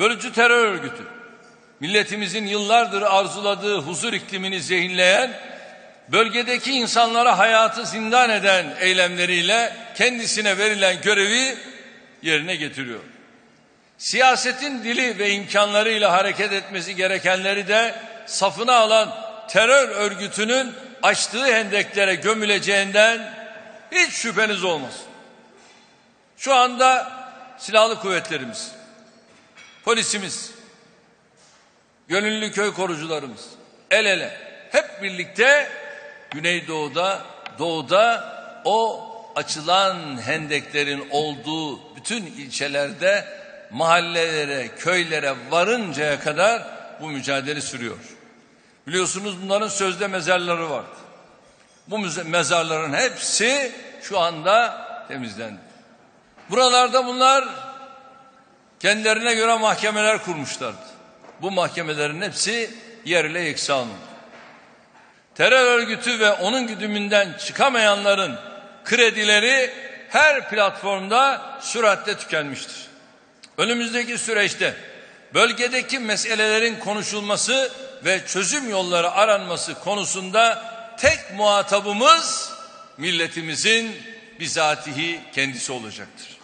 Bölücü terör örgütü, milletimizin yıllardır arzuladığı huzur iklimini zehirleyen, bölgedeki insanlara hayatı zindan eden eylemleriyle kendisine verilen görevi yerine getiriyor. Siyasetin dili ve imkanlarıyla hareket etmesi gerekenleri de safına alan terör örgütünün açtığı hendeklere gömüleceğinden hiç şüpheniz olmasın. Şu anda silahlı kuvvetlerimiz, polisimiz, gönüllü köy korucularımız el ele hep birlikte Güneydoğu'da, doğuda o açılan hendeklerin olduğu bütün ilçelerde mahallelere, köylere varıncaya kadar bu mücadele sürüyor. Biliyorsunuz bunların sözde mezarları vardı. Bu mezarların hepsi şu anda temizlendi. Buralarda bunlar kendilerine göre mahkemeler kurmuşlardı. Bu mahkemelerin hepsi yerle yeksan. Terör örgütü ve onun güdümünden çıkamayanların kredileri her platformda süratle tükenmiştir. Önümüzdeki süreçte bölgedeki meselelerin konuşulması ve çözüm yolları aranması konusunda tek muhatabımız milletimizin bizatihi kendisi olacaktır.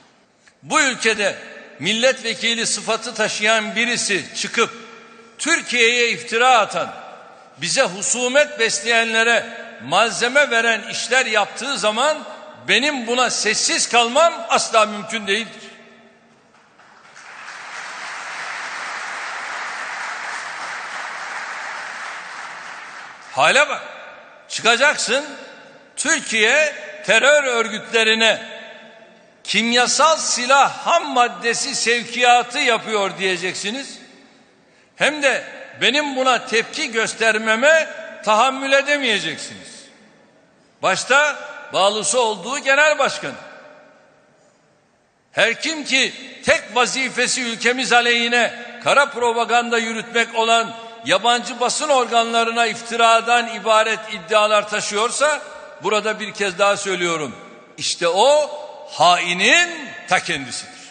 Bu ülkede milletvekili sıfatı taşıyan birisi çıkıp Türkiye'ye iftira atan, bize husumet besleyenlere malzeme veren işler yaptığı zaman benim buna sessiz kalmam asla mümkün değildir. Hale bak. Çıkacaksın Türkiye terör örgütlerine kimyasal silah ham maddesi sevkiyatı yapıyor diyeceksiniz. Hem de benim buna tepki göstermeme tahammül edemeyeceksiniz. Başta bağlısı olduğu genel başkan. Her kim ki tek vazifesi ülkemiz aleyhine kara propaganda yürütmek olan yabancı basın organlarına iftiradan ibaret iddialar taşıyorsa burada bir kez daha söylüyorum. İşte o hainin ta kendisidir.